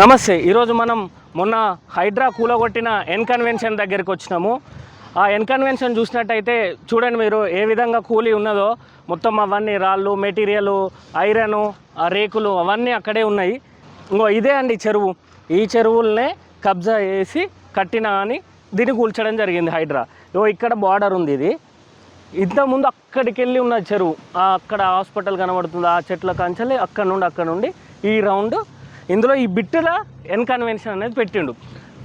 నమస్తే ఈరోజు మనం మొన్న హైడ్రా కూలగొట్టిన ఎన్కన్వెన్షన్ దగ్గరికి వచ్చినాము. ఆ ఎన్కన్వెన్షన్ చూసినట్టయితే చూడండి మీరు ఏ విధంగా కూలీ ఉన్నదో మొత్తం అవన్నీ రాళ్ళు మెటీరియల్ ఐరన్ రేకులు అవన్నీ అక్కడే ఉన్నాయి. ఇంకో ఇదే అండి చెరువు. ఈ చెరువులనే కబ్జా చేసి కట్టిన అని దీన్ని కూల్చడం జరిగింది హైడ్రా. ఇగో ఇక్కడ బార్డర్ ఉంది ఇది. ఇంతకుముందు అక్కడికి వెళ్ళి ఉన్న చెరువు అక్కడ హాస్పిటల్ కనబడుతుంది ఆ చెట్ల కంచెలి అక్కడ నుండి అక్కడ నుండి ఈ రౌండ్ ఇందులో ఈ బిట్టుల ఎన్కన్వెన్షన్ అనేది పెట్టిండు.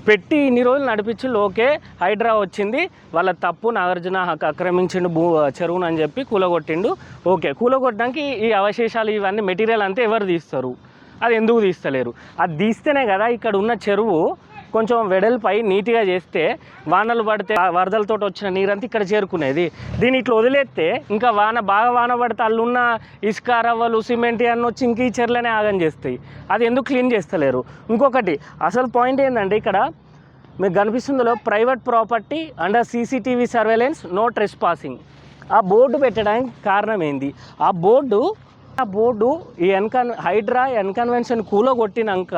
పెట్టి ఇన్ని రోజులు నడిపించి ఓకే హైడ్రా వచ్చింది వాళ్ళ తప్పు నాగార్జున హక్కు ఆక్రమించిండు భూ చెరువును అని చెప్పి కూలగొట్టిండు ఓకే. కూలగొట్టడానికి ఈ అవశేషాలు ఇవన్నీ మెటీరియల్ అంతా ఎవరు తీస్తారు? అది ఎందుకు తీస్తలేరు? అది తీస్తేనే కదా ఇక్కడ ఉన్న చెరువు కొంచెం వెడల్పై నీట్గా చేస్తే వానలు పడితే ఆ వరదలతో వచ్చిన నీరంతా ఇక్కడ చేరుకునేది. దీన్ని ఇట్లా వదిలేస్తే ఇంకా వాన బాగా వాన పడితే అల్లున్న ఇసుక రవ్వలు సిమెంట్ అన్నీ వచ్చి ఇంక ఈ చెర్లనే ఆగం చేస్తాయి. అది ఎందుకు క్లీన్ చేస్తలేరు? ఇంకొకటి అసలు పాయింట్ ఏంటంటే ఇక్కడ మీకు కనిపిస్తుందో private property under CCTV surveillance no trespassing ఆ బోర్డు పెట్టడానికి కారణం ఏంది? ఆ బోర్డు ఆ బోర్డు ఈ N con Hydraa N convention కూలగొట్టినాక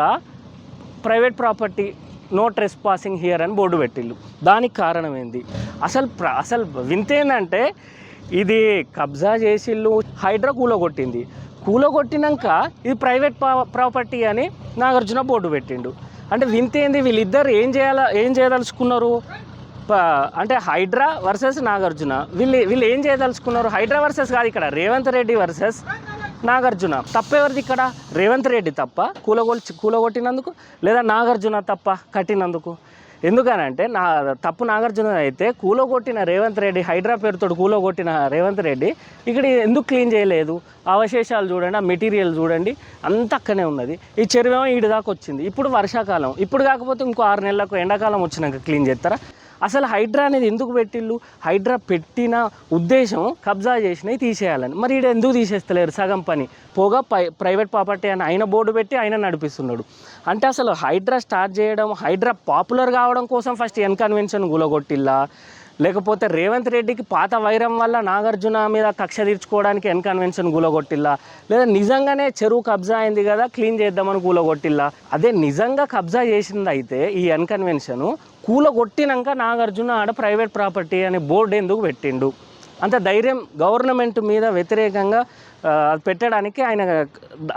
private property no trespassing here అని బోర్డు పెట్టిల్లు దానికి కారణం ఏంది? అసలు ప్ర అసలు వింతేందంటే ఇది కబ్జా చేసిల్లు హైడ్రా కూలగొట్టింది. కూలగొట్టినాక ఇది ప్రైవేట్ ప్రాపర్టీ అని నాగార్జున బోర్డు పెట్టిండు. అంటే వింతేంది వీళ్ళిద్దరు ఏం చేయాల ఏం చేయదలుచుకున్నారు? అంటే హైడ్రా వర్సెస్ నాగార్జున. వీళ్ళు వీళ్ళు ఏం చేయదలుచుకున్నారు? హైడ్రా వర్సెస్ కాదు ఇక్కడ రేవంత్ రెడ్డి వర్సెస్ నాగార్జున తప్పెవరిది ఇక్కడ? రేవంత్ రెడ్డి తప్ప. కూలగొల్చి కూలగొట్టినందుకు లేదా నాగార్జున తప్ప కట్టినందుకు? ఎందుకనంటే నా తప్పు నాగార్జున అయితే కూలగొట్టిన రేవంత్ రెడ్డి హైడ్రా పేరుతో కూలగొట్టిన రేవంత్ రెడ్డి ఇక్కడ ఎందుకు క్లీన్ చేయలేదు? అవశేషాలు చూడండి ఆ మెటీరియల్ చూడండి అంత అక్కనే ఉన్నది. ఈ చెరువేమో ఈడు దాకా వచ్చింది. ఇప్పుడు వర్షాకాలం. ఇప్పుడు కాకపోతే ఇంకో ఆరు నెలలకు ఎండాకాలం వచ్చినాక క్లీన్ చేస్తారా? అసలు హైడ్రా అనేది ఎందుకు పెట్టిళ్ళు? హైడ్రా పెట్టిన ఉద్దేశం కబ్జా చేసినవి తీసేయాలని. మరి ఈడ ఎందుకు తీసేస్తలేరు సగం పని? పోగా ప్రైవేట్ ప్రాపర్టీ అని ఆయన బోర్డు పెట్టి ఆయన నడిపిస్తున్నాడు. అంటే అసలు హైడ్రా స్టార్ట్ చేయడం హైడ్రా పాపులర్ కావడం కోసం ఫస్ట్ ఎన్ కన్వెన్షన్ గులగొట్టిల్లా? లేకపోతే రేవంత్ రెడ్డికి పాత వైరం వల్ల నాగార్జున మీద కక్ష తీర్చుకోవడానికి ఎన్కన్వెన్షన్ కూలగొట్టిల్లా లేదా నిజంగానే చెరువు కబ్జా అయింది కదా క్లీన్ చేద్దామని కూలగొట్టిల్లా అదే నిజంగా కబ్జా చేసింది అయితే ఈ ఎన్కన్వెన్షన్ కూలగొట్టినాక నాగార్జున ఆడ ప్రైవేట్ ప్రాపర్టీ అనే బోర్డు ఎందుకు పెట్టిండు? అంత ధైర్యం గవర్నమెంట్ మీద వ్యతిరేకంగా అది పెట్టడానికి ఆయన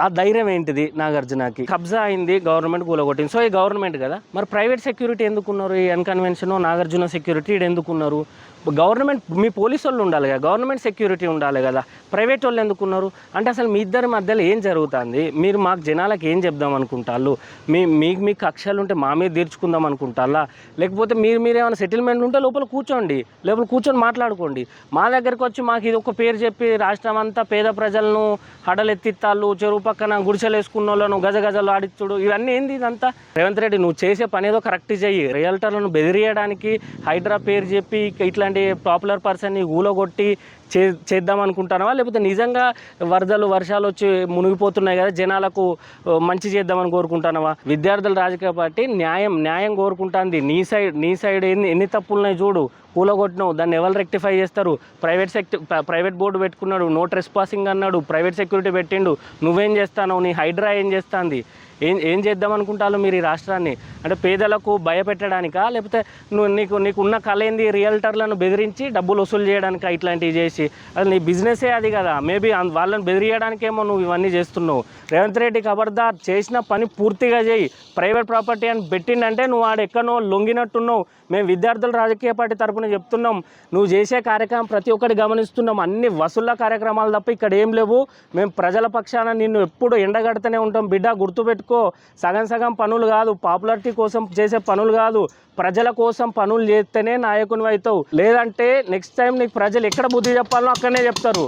ఆ ధైర్యం ఏంటిది నాగార్జునకి? కబ్జా అయింది గవర్నమెంట్ కూలగొట్టింది. సో ఈ గవర్నమెంట్ కదా మరి ప్రైవేట్ సెక్యూరిటీ ఎందుకున్నారు? ఈ అన్కన్వెన్షన్ నాగార్జున సెక్యూరిటీ ఎందుకున్నారు? గవర్నమెంట్ మీ పోలీసు వాళ్ళు ఉండాలి కదా గవర్నమెంట్ సెక్యూరిటీ ఉండాలి కదా ప్రైవేట్ వాళ్ళు ఎందుకున్నారు? అంటే అసలు మీ ఇద్దరి మధ్యలో ఏం జరుగుతుంది? మీరు మాకు జనాలకు ఏం చెప్దాం అనుకుంటారు మీ మీకు మీకు కక్షలు ఉంటే మా మీద తీర్చుకుందాం అనుకుంటారా లేకపోతే మీరు మీరు ఏమైనా సెటిల్మెంట్ ఉంటే లోపల కూర్చోండి లోపల కూర్చొని మాట్లాడుకోండి. మా దగ్గరకు వచ్చి మాకు ఇది ఒక పేరు చెప్పి రాష్ట్రం అంతా పేద ప్రజలను హడలెత్తిత్తాళ్ళు చెరువు పక్కన గుడిసెలు వేసుకున్న వాళ్ళను గజగజలు ఆడిచ్చుడు ఇవన్నీ ఏంది ఇదంతా? రేవంత్ రెడ్డి నువ్వు చేసే పని ఏదో కరెక్ట్ చెయ్యి. రియల్టర్లను బెదిరియడానికి హైడ్రా పేరు చెప్పి ఇట్లాంటి పాపులర్ పర్సన్ని ఊలగొట్టి చే చేద్దాం అనుకుంటున్నావా లేకపోతే నిజంగా వరదలు వర్షాలు వచ్చి మునిగిపోతున్నాయి కదా జనాలకు మంచి చేద్దామని కోరుకుంటున్నావా విద్యార్థుల రాజకీయ పార్టీ న్యాయం న్యాయం కోరుకుంటుంది. నీ సైడ్ నీ సైడ్ ఎన్ని ఎన్ని తప్పులున్నాయి చూడు. కూలగొట్టినావు దాన్ని ఎవరు రెక్టిఫై చేస్తారు? ప్రైవేట్ సెక్ట ప్రైవేట్ బోర్డు పెట్టుకున్నాడు నో ట్రెస్ పాసింగ్ అన్నాడు ప్రైవేట్ సెక్యూరిటీ పెట్టిండు. నువ్వేం చేస్తానో నీ హైడ్రా ఏం చేస్తుంది? ఏం ఏం చేద్దాం అనుకుంటారు మీరు ఈ రాష్ట్రాన్ని? అంటే పేదలకు భయపెట్టడానికా? లేకపోతే నువ్వు నీకు నీకు ఉన్న కళ ఏంది? రియల్టర్లను బెదిరించి డబ్బులు వసూలు చేయడానికా ఇట్లాంటివి చేసి? అది నీ బిజినెసే అది కదా. మేబీ వాళ్ళని బెదిరియడానికేమో నువ్వు ఇవన్నీ చేస్తున్నావు. రేవంత్ రెడ్డి ఖబర్దార్ చేసిన పని పూర్తిగా చేయి. ప్రైవేట్ ప్రాపర్టీ అని పెట్టిండంటే నువ్వు ఆడ ఎక్కడో లొంగినట్టున్నావు. మేము విద్యార్థుల రాజకీయ పార్టీ తరపున చెప్తున్నాం. నువ్వు చేసే కార్యక్రమం ప్రతి ఒక్కటి గమనిస్తున్నాం. అన్ని వసూళ్ళ కార్యక్రమాలు తప్ప ఇక్కడ ఏం లేవు. మేము ప్రజల పక్షాన నిన్ను ఎప్పుడు ఎండగడుతూనే ఉంటాం. బిడ్డ గుర్తుపెట్టు గుర్తుపెట్టుకో సగం సగం పనులు కాదు. పాపులారిటీ కోసం చేసే పనులు కాదు. ప్రజల కోసం పనులు చేస్తేనే నాయకుని అవుతావు. లేదంటే నెక్స్ట్ టైం నీకు ప్రజలు ఎక్కడ బుద్ధి చెప్పాలో అక్కడనే చెప్తారు.